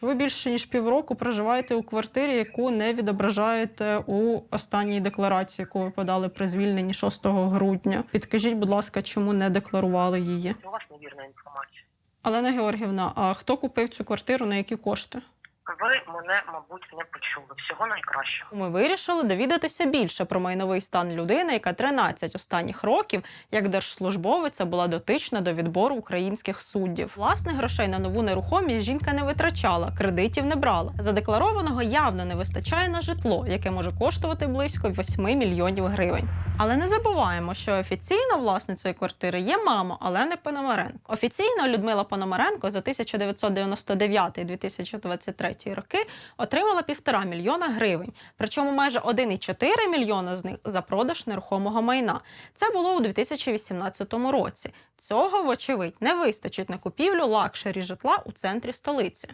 Ви більше ніж півроку проживаєте у квартирі, яку не відображаєте у останній декларації, яку ви подали при звільненні 6 грудня. Підкажіть, будь ласка, чому не декларували її? У вас невірна інформація. Олена Георгівна, а хто купив цю квартиру, на які кошти? Ви мене, мабуть, не почули. Всього найкращого. Ми вирішили довідатися більше про майновий стан людини, яка 13 останніх років, як держслужбовиця, була дотична до відбору українських суддів. Власне, грошей на нову нерухомість жінка не витрачала, кредитів не брала. Задекларованого явно не вистачає на житло, яке може коштувати близько 8 мільйонів гривень. Але не забуваємо, що офіційно власницею квартири є мама Олени Пономаренко. Офіційно Людмила Пономаренко за 1999-2023 роки отримала півтора мільйона гривень. Причому майже 1,4 мільйона з них за продаж нерухомого майна. Це було у 2018 році. Цього, вочевидь, не вистачить на купівлю лакшері житла у центрі столиці.